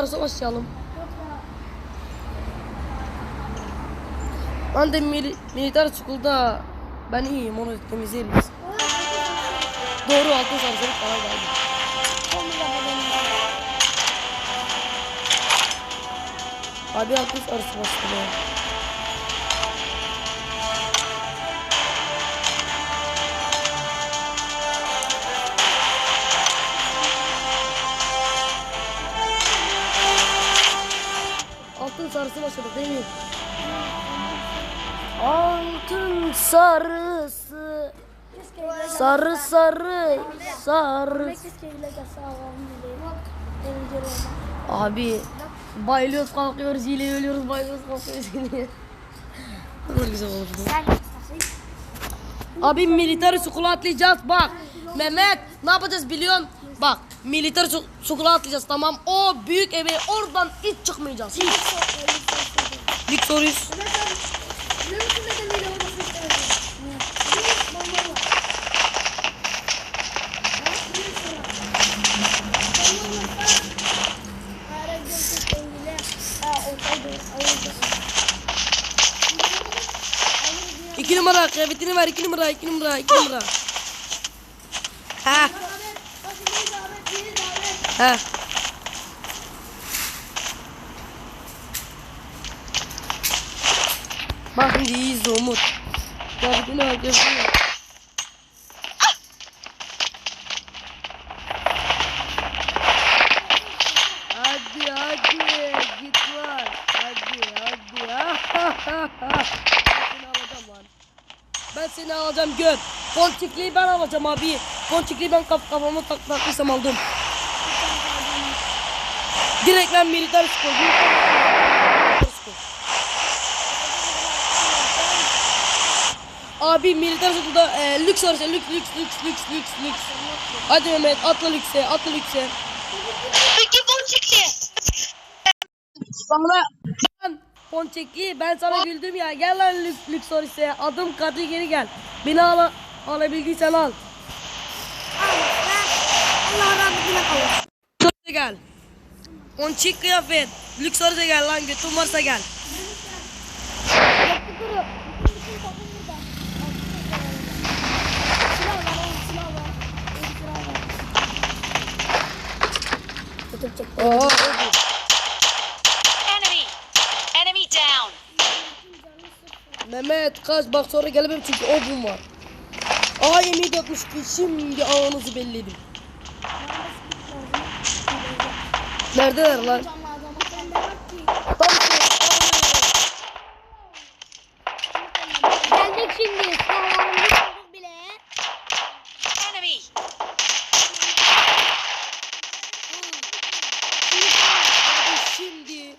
Sarısı başlayalım. Ben de mil militer school'da ben iyiyim onu temizleriz. Doğru altın sarısı falan geldi. Abi altın sarısı başlıyor. Altın sarısı başladı değil mi? Altın sarısı. Sarı sarı sarı. Abi bayılıyoruz kalkıyoruz hile ölüyoruz bayılıyoruz kalkıyoruz hile Ne kadar güzel olur bu. Abi militer sukula atlayacağız bak. Mehmet ne yapacağız biliyorsun? Bak militer su- sukula atlayacağız tamam. O büyük eve oradan hiç çıkmayacağız Lig soruyuz İki numara kıyafetini ver iki numara iki numara iki numara. Ha ha Bak şimdi iyi izle Umut Kıyafetini ver kıyafetini ver Hadi hadi git lan. Hadi hadi. ben seni alacağım lan. Ben gör. Ponçikliği ben alacağım abi. Ponçikliği ben kaf kafama tak takmışsam aldım. Direkt ben militer skor. Militer skor. Abi militer skorda e, lüks arası lüks lüks lüks lüks lüks lüks. Hadi Mehmet atla lükse atla lükse. Peki Boncukli. Sana ben Ponçekli ben sana güldüm ya gel lan lüks lüks Oris'e adım katı geri gel beni al alabildiysen al Allah rahmetine kavuşsun. Gel Ponçik kıyafet lüks Oris'e gel lan götün varsa gel Oo, Enemy. Enemy down. Mehmet kaç bak sonra gelemem çünkü obum var Aa yemeği dökmüş ki şimdi ağınızı belledim Neredeler lan? Tam şey, Geldik şimdi. Silahlarımızı bulduk bile. Enemy. Abi şimdi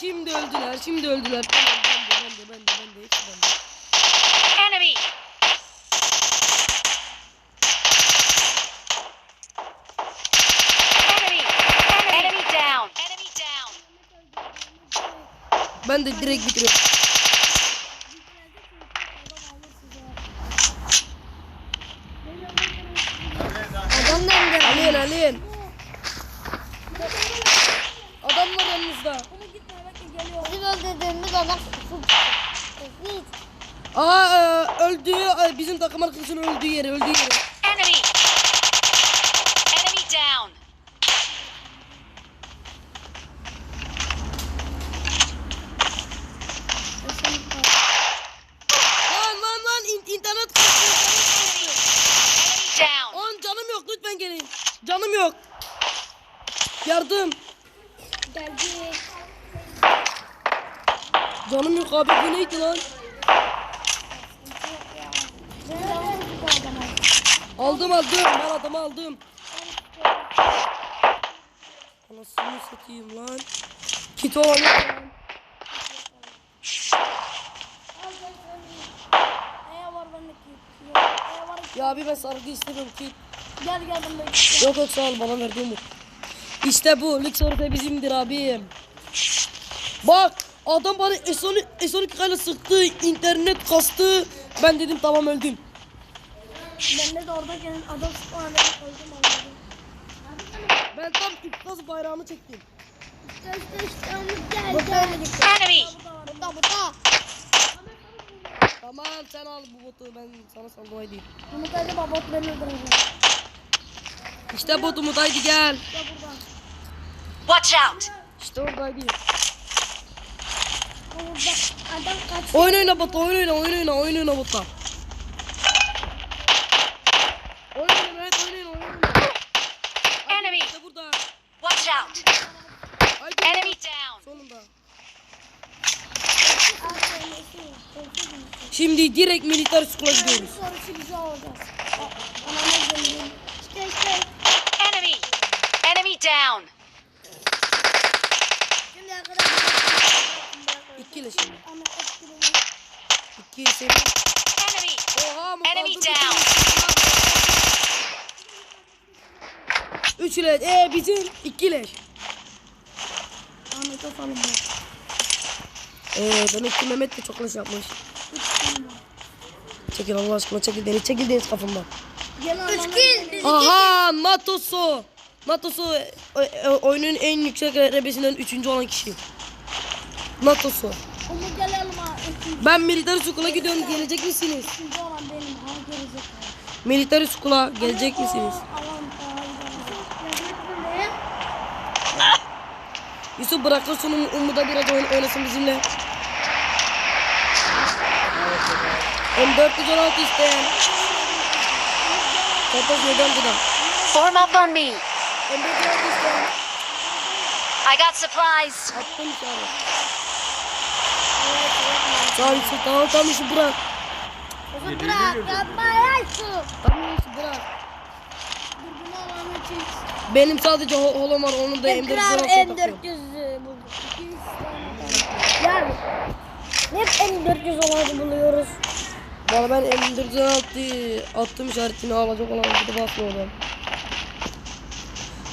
şimdi öldüler şimdi öldüler tamam ben de ben de ben de ben de hepsi bende. Enemy. Enemy. Enemy down. Enemy down. Ben de direkt indi. Alin alin. Adam var yanınızda. Bizim öldürdüğümüz adam. Aa e, öldüğü e, bizim takım arkadaşının öldüğü yeri öldüğü yeri. Enemy. Enemy down. Lan lan lan in, internet kastı, internet kastı. Enemy down. Lan canım yok lütfen gelin. Canım yok. Yardım. Geldik. Canım yok abi bu neydi lan? Aldım aldım ben adamı aldım. Anasını satayım lan. Kit olan yok lan. Ya abi ben sargı istemiyorum kit. Gel gel bende. Yok yok sağ ol bana verdi Umut. İşte bu lig sorusu bizimdir abim. Bak adam bana S12 S12 kayla sıktı internet kastı. Ben dedim tamam öldüm. Bende de orada gelen adam sıkmadı. Öldüm anladım. Ben tam İktidar bayrağını çektim. İşte Umut geldi. Burada burada. Tamam sen al bu botu ben sana saldım haydi. Umut acaba bot beni öldürecek. İşte botumuz haydi gel. Watch out! İşte oradaydı. Oyun oyna bot oyun oyna oyun oyna oyun oyna botla. Oyun oyna oyun oyna oyun oyna. Enemy. İşte burada. Watch out! Enemy down! Sonunda. Şimdi direkt militer school'a gidiyoruz. Enemy! Enemy down! Şimdi arkadaşlar. İkiyle şimdi. İki seni. Enemy! Oha mı Enemy down. Üç ile ee bizim iki leş. Ahmet Afalım bu. Ee demek ki Mehmet de çok leş yapmış. Çekil Allah aşkına çekil Deniz çekil Deniz kafamdan. Üç kill. Aha Natosu. Natosu e, e, oyunun en yüksek rebesinden üçüncü olan kişi. Natosu. Umut gelelim Ben militer school'a gidiyorum gelecek misiniz? üçüncü olan benim. Ha gelecek. Militer school'a gelecek misiniz? Yusuf bırakırsın Um- Umut'a biraz oyun oynasın bizimle. M416 isteyen. Kapaz neden bu da? Form up on me! M416 isteyen. I got supplies! Attım işaret. Tamam Yusuf tamam tamam Yusuf bırak. Umut bırak. Yapma ya şu. Tamam Yusuf bırak. Benim sadece ho holom var onun da Tekrar M416 takıyorum. M400 bulduk. 200 tane. Yani hep M400 olanı buluyoruz. Valla ben M416 attım işaretini alacak olan bir de basmıyorum.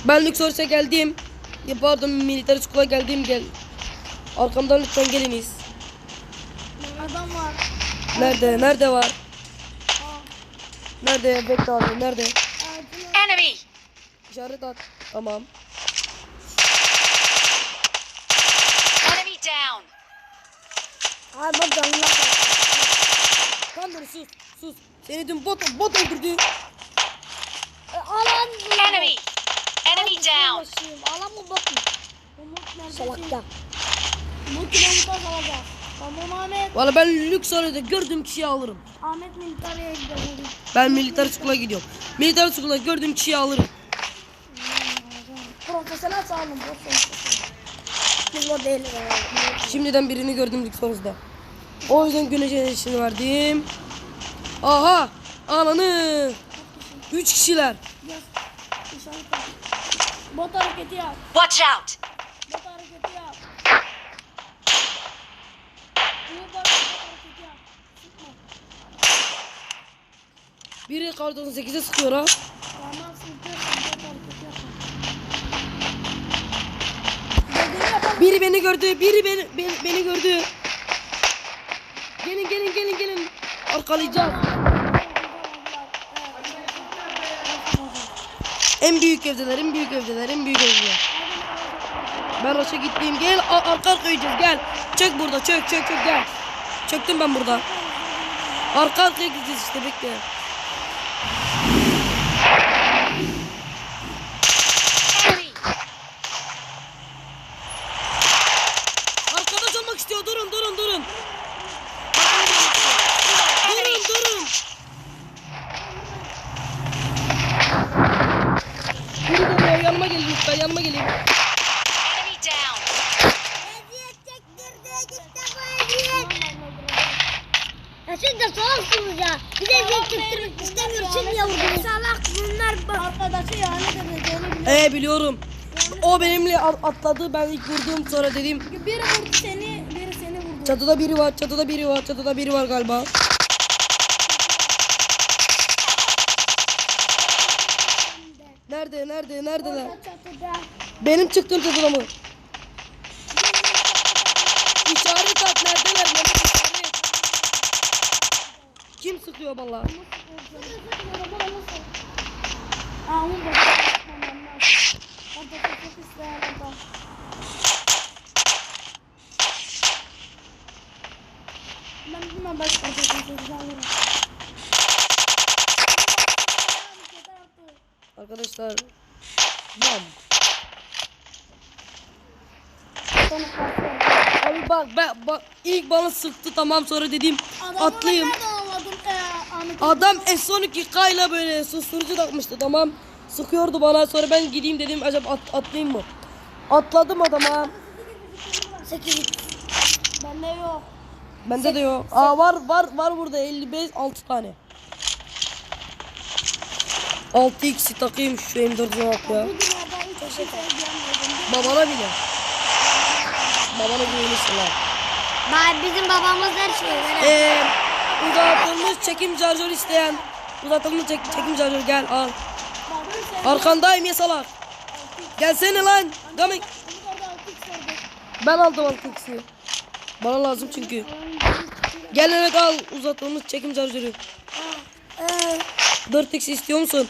Ben Luxor'sa geldim. Ya pardon militer school'a geldim gel. Arkamdan lütfen geliniz. Adam var. Nerede? Nerede var? Nerede? Bekle abi. Nerede? Enemy! İşaret at. Tamam. Enemy down! Abi bak. Tamam dur sus. Sus. Seni dün bot, bot öldürdü. E, Alan bu. Enemy! Enemy down! Alan mı bot mu? Salakta. Bu kilometre alacağız. Tamam Ahmet. Valla ben Luxor'da gördüğüm kişiyi alırım. Ahmet militareye gidelim. Ben militer school'a gidiyorum. Militer school'da gördüğüm kişiyi alırım. Profesyonel sağlam. Profesyonel. Biz o değiliz herhalde. Şimdiden birini gördüm Luxor'da. O yüzden güneş enerjisini verdim. Aha! Ananı! Üç kişiler. Bot hareketi yap. Watch out! Bot hareketi yap. İyi bak bot hareketi yap. Sıkma. Biri kar 98'e sıkıyor ha. Biri beni gördü, biri beni beni, beni gördü. Gelin gelin gelin gelin. Arkalayacağız. En büyük evdeler, en büyük evdeler, en büyük evdeler. Ben Raş'a gittiğim gel arka gideceğiz gel. Çök burada çök çök çök gel. Çöktüm ben burada. Arka arkaya gideceğiz işte bekle. Enemy! Arkadaş olmak istiyor durun durun durun. Durun durun. Biri geliyor yanıma gelin lütfen yanıma gelin. Enemy down! Ya siz de salaksınız ya. Bir de eziyet çektirmek istemiyoruz. Şimdi niye vurdunuz? Salak bunlar bak. Arkadaşı yani demeyeceğini biliyor. Ee biliyorum. O benimle at- atladı ben ilk vurdum sonra dedim Biri vurdu seni, biri seni vurdu. çatıda biri var çatıda biri var çatıda biri var galiba. Nerede nerede neredeler? Çatıda. Benim çıktığım çatıda mı? İşaret at neredeler? Kim sıkıyor valla? Aa, onu da- Ben şey alırım. Arkadaşlar. Bam. Abi bak ben bak ilk bana sıktı tamam sonra atlayayım. Nerede ağladım? Ee, Ahmet. Adam S12K ile böyle susturucu takmıştı tamam. Sıkıyordu bana sonra ben gideyim dedim acaba at, atlayayım mı? Atladım adama. 8 Bende yok. Bende de yok. Aa var var var burada 55 6 tane. 6x'i takayım şu M4'e bak ya. Şey. Babana bile. Babana güvenirsin lan. Ben bizim babamız her şeyi verir. Eee uzatılmış çekim şarjör isteyen. Uzatılmış çek, çekim şarjör gel al. Arkandayım ya salak. Gelsene lan. Coming. Ben aldım 6x'i. Bana lazım çünkü. Gel evet al uzatılmış çekim. Ee, 4x istiyor musun?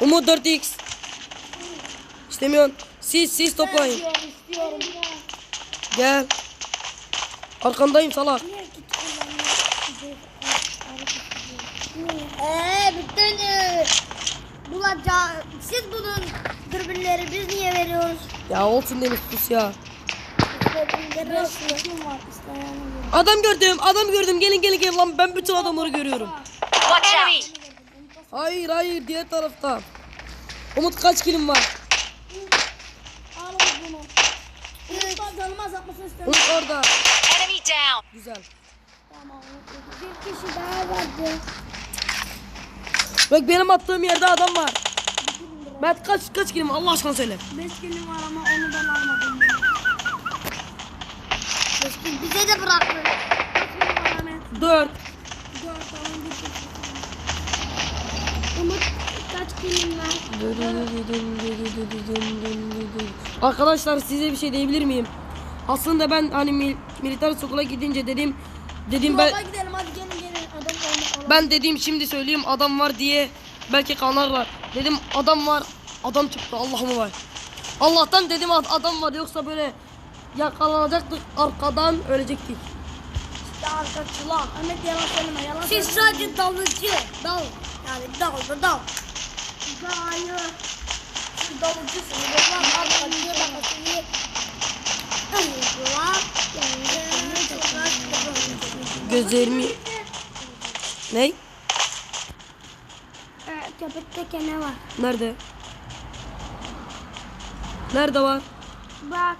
Umut 4x. İstemiyorsun. Siz siz toplayın. Gel. Arkandayım salak. Eee bütün e, bulaca siz bunun dürbünleri biz niye veriyoruz? Ya olsun Deniz sus ya. Adam gördüm adam gördüm gelin gelin gelin lan ben bütün adamları görüyorum. Watch out! Hayır hayır diğer tarafta. Umut kaç kilim var? Umut orada. Enemy down! Güzel. Tamam. Bir kişi daha vardı. Bak benim attığım yerde adam var. Mert kaç kaç kilim? Allah aşkına söyle. 5 kilim var ama onu ben almadım. 5 kilim bize de bıraktı. Kaç kilim var Ahmet? 4. 4 tamam bir kişi. Umut kaç kilim var? Arkadaşlar size bir şey diyebilir miyim? Aslında ben hani mil- militer okula gidince dedim dedim ben Baba gidelim hadi gelin gelin. Adam olma ben dediğim şimdi söyleyeyim adam var diye belki kanarlar. Dedim adam var. Adam çıktı Allah'ım var. Allah'tan dedim ad- adam var yoksa böyle yakalanacaktık arkadan ölecektik. Arkadaşlar. Ahmet yalan söyleme yalan Siz sadece dalıcı. Dal. Yani dal dal. Hayır. Siz dalıcısınız. Onlar arkadaşı bakasını. Anlıyorlar. Yani çok Gözlerimi ne? Köpekte kene var. Nerede? Nerede var? Bak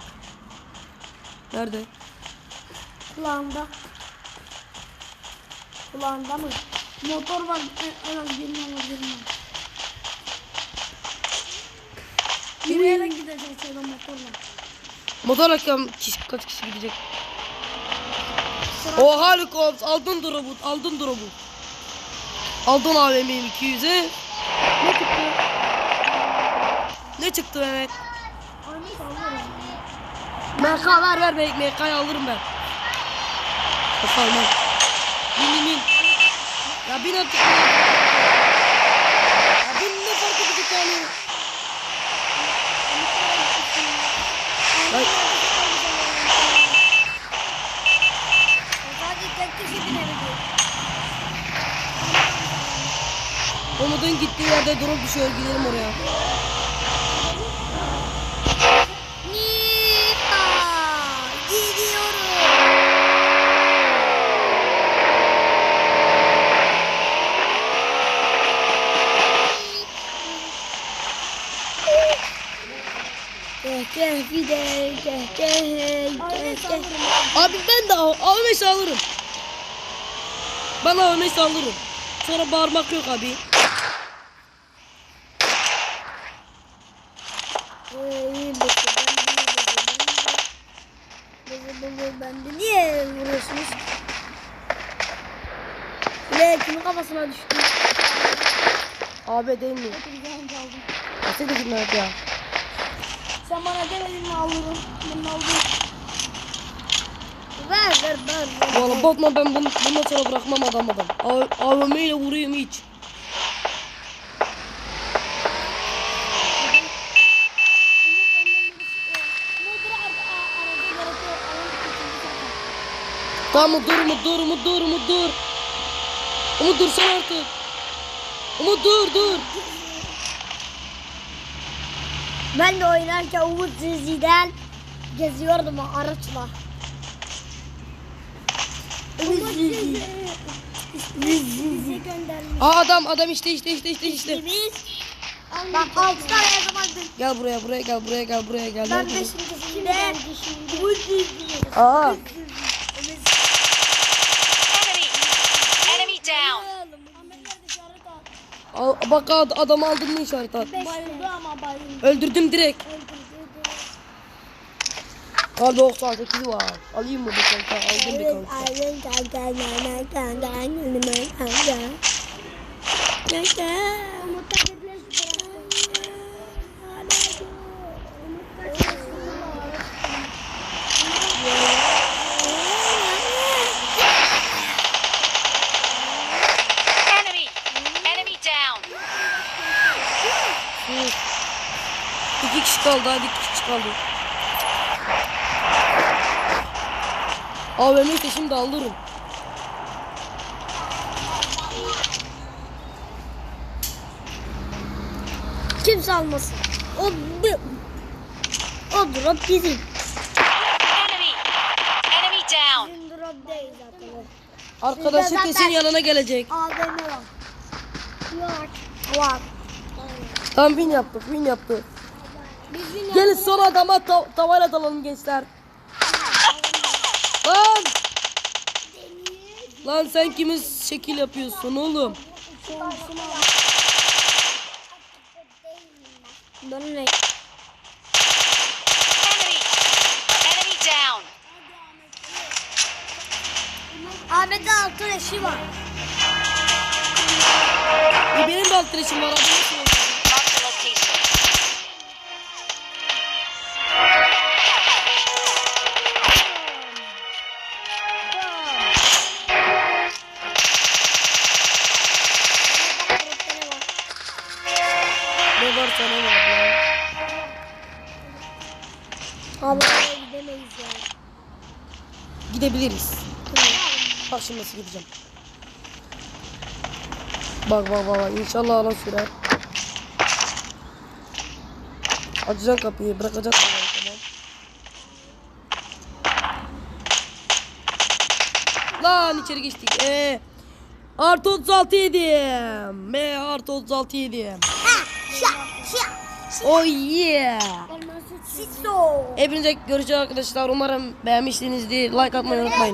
Nerede? kulağında. Kulağında mı? Motor var. En- az bilmem o bilmem. Yürüyerek gideceğiz da motorla. Motorla kam- kişi, kaç kişi gidecek? Oha Lukops aldın drop'u aldın drop'u. Aldın AVM'yi 200'e. Ne çıktı? Ne çıktı Mehmet? MK ver ver MK MK'yı alırım ben. Kafa almam. Bin bin bin. Ya bin artık. Ya, ya bin ne fark edecek yani? Ay, Sadece tek kişi binebiliyor. Umut'un gittiği yerde drop düşüyor gidelim oraya. Abi ben de AVM'si alırım. Ben AVM'si alırım. Sonra bağırmak yok abi. Ben de niye vuruyorsunuz? Ne kimin kafasına düştü? Abi değil mi? Nasıl dedim Mehmet ya? Sen bana demedin mi alırım? Ben aldım. Ver ver ver. ver. Valla bakma ben bunu, bundan sonra bırakmam adam adam. A- AVM ile vurayım hiç. Tamam dur Umut dur Umut dur Umut dur. Umut dursana artık. Umut dur dur. Ben de oynarken Umut Zizi'den geziyordum araçla. Umut Zizi. Zizi. Aa adam adam işte işte işte işte işte. Bak altı tane her zaman. Gel buraya buraya gel buraya gel buraya gel. Ben beşincisinde Umut Zizi. Aa Enemy. Enemy down. Al, bak ad, adamı aldın mı işaret at. Bayıldı ama bayıldı. Öldürdüm direkt. Kar 98 var. Alayım mı bu kanka? Aldım bir kanka. Enemy. Enemy down. Hı. İki kişi kaldı. AVM'yi de şimdi alırım. Kimse almasın. O o drop bizim. Enemy. Enemy down. Bizim drop değil zaten o. Arkadaşı Zaten- kesin yanına gelecek. AVM var. Var. Var. Tam win yaptık win yaptık. Gelin son adama ta tavayla dalalım gençler. Lan! Lan sen kimiz şekil yapıyorsun oğlum? Down. Ahmet'in altı eşi var. E benim de alt direşim var. haberin Abi gidemeyiz ya. Gidebiliriz. Bak şimdi nasıl gideceğim. Bak bak bak inşallah alan sürer. Açacaksın kapıyı bırakacaksın tamam. Lan içeri geçtik. Ee, artı 36 yedim. Me artı 36 yedim. Oh yeah. Hepinize görüşürüz arkadaşlar. Umarım beğenmişsinizdir. Like atmayı unutmayın.